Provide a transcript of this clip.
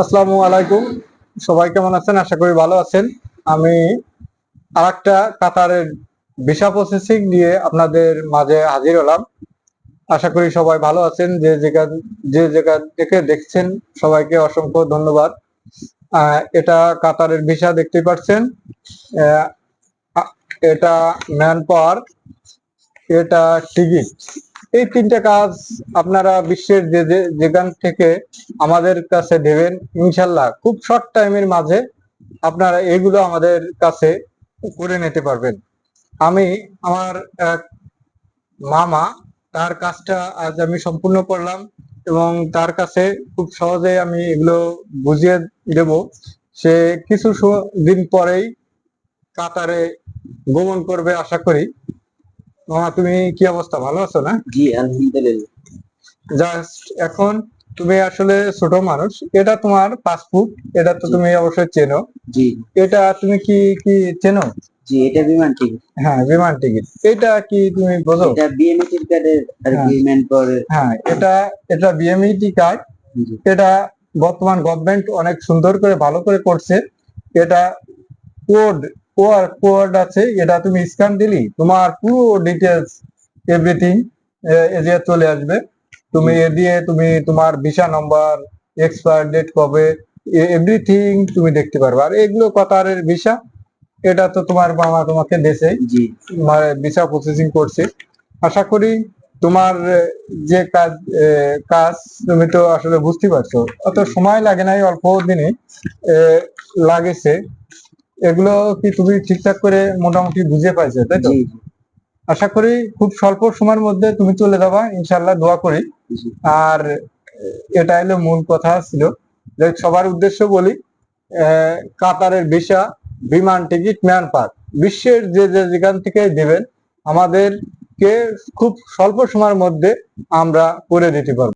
আসসালামু আলাইকুম। সবাই কেমন আছেন? আশা করি ভালো আছেন। আমি আর একটা কাতারের ভিসা প্রসেসিং নিয়ে আপনাদের মাঝে হাজির হলাম। আশা করি সবাই ভালো আছেন। যে যেখান যে জায়গা থেকে দেখছেন, সবাইকে অসংখ্য ধন্যবাদ। এটা কাতারের ভিসা দেখতে পাচ্ছেন। এটা ম্যান পাওয়ার এটা টিকিট এই তিনটা কাজ আপনারা বিশ্বের যে যেখান থেকে আমাদের কাছে দেবেন, ইনশাল্লাহ খুব শর্ট টাইমের মাঝে আপনারা এগুলো আমাদের কাছে করে নিতে পারবেন। আমি আমার এক মামা, তার কাজটা আজ আমি সম্পূর্ণ করলাম এবং তার কাছে খুব সহজে আমি এগুলো বুঝিয়ে দেব। সে কিছু দিন পরেই কাতারে গমন করবে আশা করি। মামা তুমি কি অবস্থা? ভালো আছো না? জি আলহামদুলিল্লাহ। জাস্ট এখন তুমি আসলে ছোট মানুষ এটা তোমার পাসপোর্ট এটা তো তুমি অবশ্যই চেনো। জি। এটা তুমি কি কি চেনো? জি এটা বিমান টিকিট। হ্যাঁ বিমান টিকিট। এটা কি তুমি বোঝো? এটা বিএমএটির কার্ডের আর হ্যাঁ। কি হ্যাঁ এটা এটা বিএমইটি কার্ড। এটা বর্তমান গভর্নমেন্ট অনেক সুন্দর করে ভালো করে করছে। এটা কোড কোয়ার কোড আছে এটা তুমি স্ক্যান দিলি তোমার পুরো ডিটেলস এভরিথিং এরিয়া চলে আসবে তুমি এ দিয়ে তুমি তোমার ভিসা নাম্বার এক্সপায়ার ডেট কবে এভরিথিং তুমি দেখতে পারবে। আর এগুলো কাতারের ভিসা এটা তো তোমার মামা তোমাকে দেশে জি। তোমার ভিসা প্রসেসিং করছে। আশা করি তোমার যে কাজ কাজ তুমি তো আসলে বুঝতে পারছ। অত সময় লাগে নাই অল্প দিনে লাগেছে। এগুলো কি তুমি ঠিকঠাক করে মোটামুটি বুঝে পাইছো তাই তো? আশা করি খুব স্বল্প সময়ের মধ্যে তুমি চলে যাবা ইনশাল্লাহ দোয়া করি। আর এটা হলো মূল কথা ছিল। যে সবার উদ্দেশ্য বলি আহ, কাতারের ভিসা বিমান টিকিট ম্যান পার্ক। বিশ্বের যে যে যেখান থেকে দেবেন আমাদেরকে খুব স্বল্প সময়ের মধ্যে আমরা করে দিতে পারব।